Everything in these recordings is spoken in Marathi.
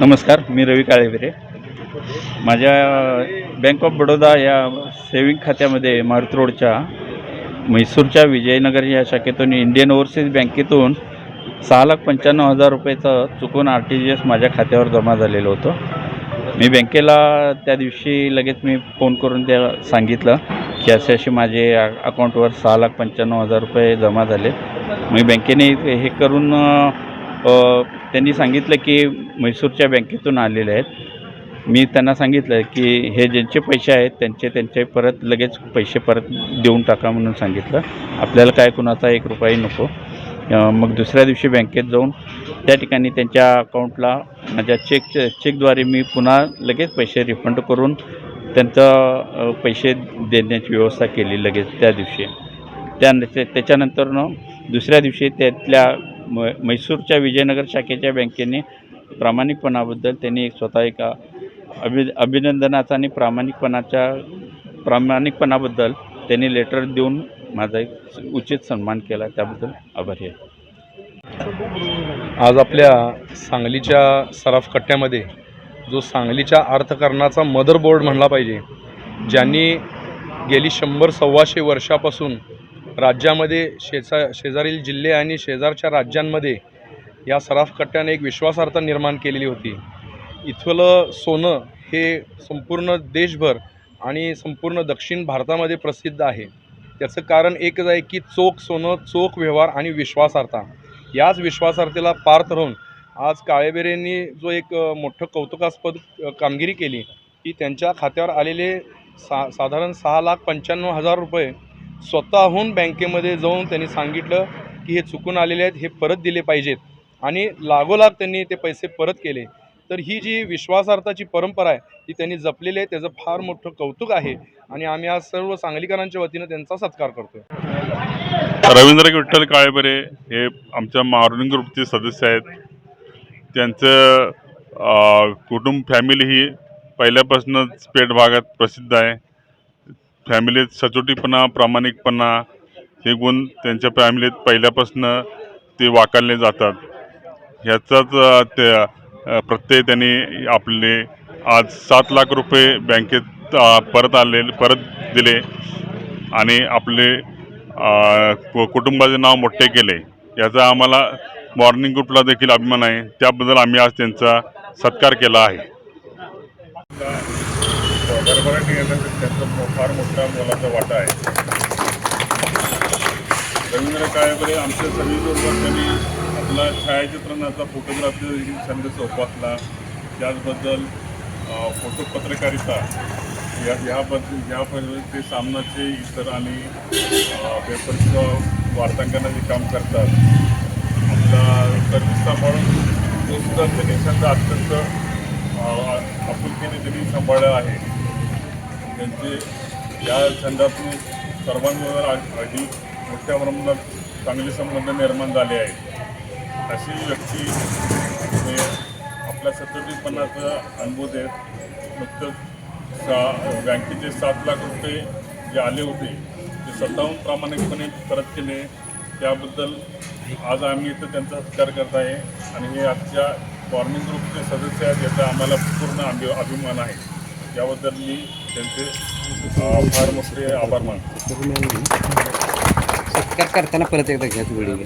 नमस्कार मी रवी काळेबिरे माझ्या बँक ऑफ बडोदा या सेविंग खात्यामध्ये मारुती रोडच्या म्हैसूरच्या विजयनगर या शाखेतून इंडियन ओव्हरसीज बँकेतून सहा लाख पंच्याण्णव हजार रुपयाचं चुकून आर टी जी एस माझ्या खात्यावर जमा झालेलं होतं. मी बँकेला त्या दिवशी लगेच मी फोन करून त्या सांगितलं की असे असे माझे अकाउंटवर सहा लाख पंच्याण्णव हजार रुपये जमा झाले मी बँकेने हे करून त्यांनी सांगितलं की म्हैसूरच्या बँकेतून आलेले आहेत. मी त्यांना सांगितलं की हे ज्यांचे पैसे आहेत त्यांचे त्यांचे परत लगेच पैसे परत देऊन टाका म्हणून सांगितलं. आपल्याला काय कुणाचा एक रुपयाही नको. मग दुसऱ्या दिवशी बँकेत जाऊन त्या ठिकाणी त्यांच्या अकाउंटला माझ्या चेक चेकद्वारे मी पुन्हा लगेच पैसे रिफंड करून त्यांचं पैसे देण्याची व्यवस्था केली लगेच त्या दिवशी. त्या त्याच्यानंतरनं दुसऱ्या दिवशी त्यातल्या म म्हैसूरच्या विजयनगर शाखेच्या बँकेने प्रामाणिकपणाबद्दल त्यांनी स्वतः एका अभि अभिनंदनाचा आणि प्रामाणिकपणाच्या प्रामाणिकपणाबद्दल त्यांनी लेटर देऊन माझा एक उचित सन्मान केला. त्याबद्दल आभारी आहे. आज आपल्या सांगलीच्या सराफ कट्ट्यामध्ये जो सांगलीच्या अर्थकारणाचा मदरबोर्ड म्हणला पाहिजे ज्यांनी गेली शंभर सव्वाशे वर्षापासून राज्यामध्ये शेजा शेजारील जिल्हे आणि शेजारच्या राज्यांमध्ये या सराफ कट्ट्याने एक विश्वासार्हता निर्माण केलेली होती. इथलं सोनं हे संपूर्ण देशभर आणि संपूर्ण दक्षिण भारतामध्ये प्रसिद्ध आहे. त्याचं कारण एकच आहे की चोख सोनं चोख व्यवहार आणि विश्वासार्हता. याच विश्वासार्हतेला पार्थ राहून आज काळेबेरेंनी जो एक मोठं कौतुकास्पद कामगिरी केली की त्यांच्या खात्यावर आलेले सा साधारण सहा लाख पंच्याण्णव हजार रुपये स्वतःहून बँकेमध्ये जाऊन त्यांनी सांगितलं की हे चुकून आलेले आहेत हे परत दिले पाहिजेत. आणि लागोलाग त्यांनी ते पैसे परत केले. तर ही जी विश्वासार्थाची परंपरा आहे ती त्यांनी जपलेली आहे त्याचं फार मोठं कौतुक आहे. आणि आम्ही आज सर्व सांगलीकरांच्या वतीनं त्यांचा सत्कार करतो रवींद्र विठ्ठल काळेबरे हे आमच्या मॉर्निंग ग्रुपचे सदस्य आहेत. त्यांचं कुटुंब फॅमिली ही पहिल्यापासूनच पेठ भागात प्रसिद्ध आहे. फॅमिलीत सचोटीपणा प्रामाणिकपणा हे गुण त्यांच्या फॅमिलीत पहिल्यापासून ते वाकारले जातात. ह्याचाच त्या प्रत्यय त्यांनी आपले आज सात लाख रुपये बँकेत परत आले परत दिले आणि आपले कु- कुटुंबाचे नाव मोठे केले. याचा आम्हाला मॉर्निंग ग्रुपला देखील अभिमान आहे. त्याबद्दल आम्ही आज त्यांचा सत्कार केला आहे. भरभराट येण्यासाठी त्यांचा फार मोठा मोलाचा वाटा आहे. रवींद्र काळेबरे आमच्या सगळीबरोबर त्यांनी आपला छायाचित्रणाचा फोटोग्राफी छंद जोपासला. त्याचबद्दल फोटो पत्रकारिता या ह्याबद्दल ह्याबद्दल ते सामनाचे इतर आणि अ, पेपरचं वार्तांकनाचे काम करतात. आपला सर्विस सांभाळून तो सुद्धा त्यांनी छंद अत्यंत आपुलकीने त्यांनी सांभाळला आहे. त्यांचे या छंदातून सर्वांबरोबर आ- आधी मोठ्या प्रमाणात चांगले संबंध निर्माण झाले आहेत. अशी व्यक्ती हे आपल्या सततीपणाचा अनुभव देत नुकतंच सा बँकेचे सात लाख रुपये जे आले होते ते स्वतःहून प्रामाणिकपणे परत केले. त्याबद्दल आज आम्ही इथं त्यांचा सत्कार करत आहे आणि हे आजच्या फॉर्मिंग ग्रुपचे सदस्य आहेत याचा आम्हाला पूर्ण अभि अभिमान आहे. याबद्दल मी त्यांचे अ, फार मोठे आभार मानतो. सत्कार करताना परत एकदा घ्याच व्हिडिओ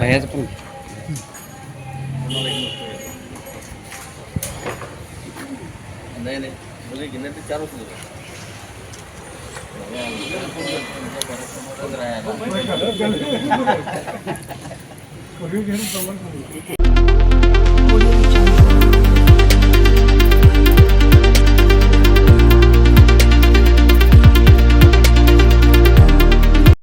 भयाच पण. नाही नाही. मुले घेणार ते चार वर्ष.